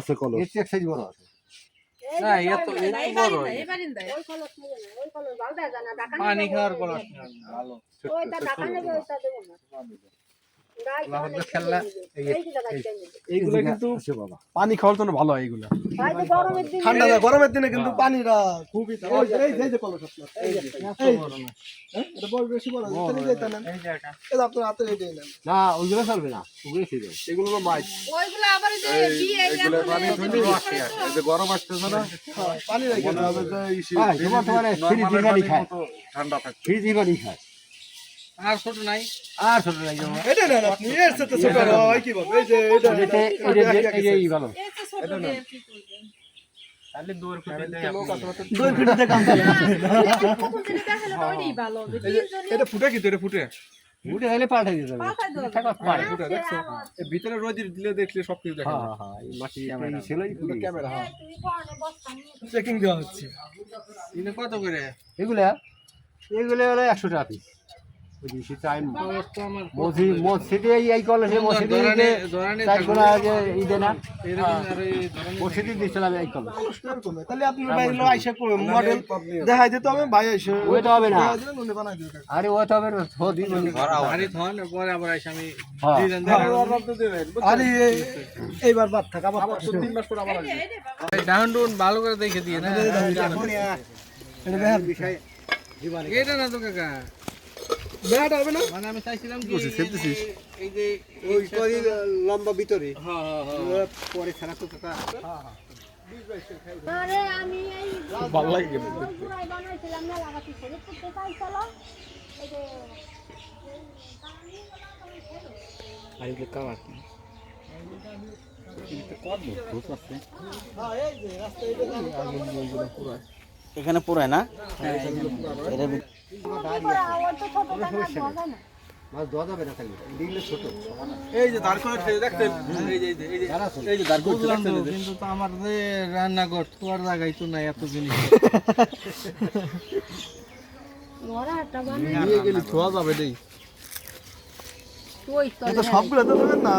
আছে কলস। এর চেয়ে এক সাইজ বড় আছে। না এ তো এই বড়। ওই কলস নেবে না, ওই কলস ভালো দেয় না, ঢাকা পানি খাওয়ার কলস ভালো। ওইটা নেবে, ওইটা দেব না। পানি খাওয়ার জন্য ভালো হয় ঠান্ডা না গরমের দিনে কিন্তু পানিটা খুবই হ্যাঁ? রেডি নেন। না ওইগুলো চলবে না এগুলো মাছ। গরম আসতেছে পানি খায়। ঠান্ডা থাকছে। ফ্রিজি পানি খায়। আর ছোট নাই। আর ছোট লাগে এটা নেন আপনি এর সাথে ছোট হয় কি বলব? এই যে এটা এই ভালো। তাহলে দূর করে দেয়। কাম এটা ফুটে এটা ফুটে। দিতে হবে পারে ফুটে দেখছ? ভিতরে রোদি দিলে দেখলে সবকিছু দেখা হ্যাঁ হ্যাঁ হ্যাঁ মাটি ছিল। ক্যামেরা হ্যাঁ। চেকিং দেওয়া হচ্ছে। কত করে? এগুলা এগুলো হলো একশো টাকা পিস মসজিদ এই মসজিদে না। মসজিদে এই তাহলে আপনি মডেল দেখাই দিতে হবে ভাই আইসা হবে না। আরে ও তো হবে না থো দিন আরে পরে আবার আমি। আরে এইবার বাদ থাক আবার তিন মাস পর আবার আসবে। ডাউন ডাউন ভালো করে দেখে দিয়ে এটা না তো কাকা। বেহাটা হবে না? মানে আমি চাইছিলাম কি খেলতেছিস? এই যে ওই করি লম্বা ভিতরে। হ্যাঁ হ্যাঁ হ্যাঁ পরে ছাড়া তো কাকা আরে আমি এই ভালো লাগে বানাইছিলাম মেলা গাছি ছেড়ে করতে চাইছিল এই যে আরে যে কাওয়া এখানে পুরায় না ওর তো ছোট টাকা ধরা যায় না মাছ দেওয়া যাবে না খালি দিলে ছোট এই যে দাঁড় করে দেখতেন না? তো, দেখতেন কিন্তু তো আমার রান্নাঘর তোর জায়গায় তো নাই এত জিনিস। নিয়ে গেলি যাবে দেই। সবগুলো তো না?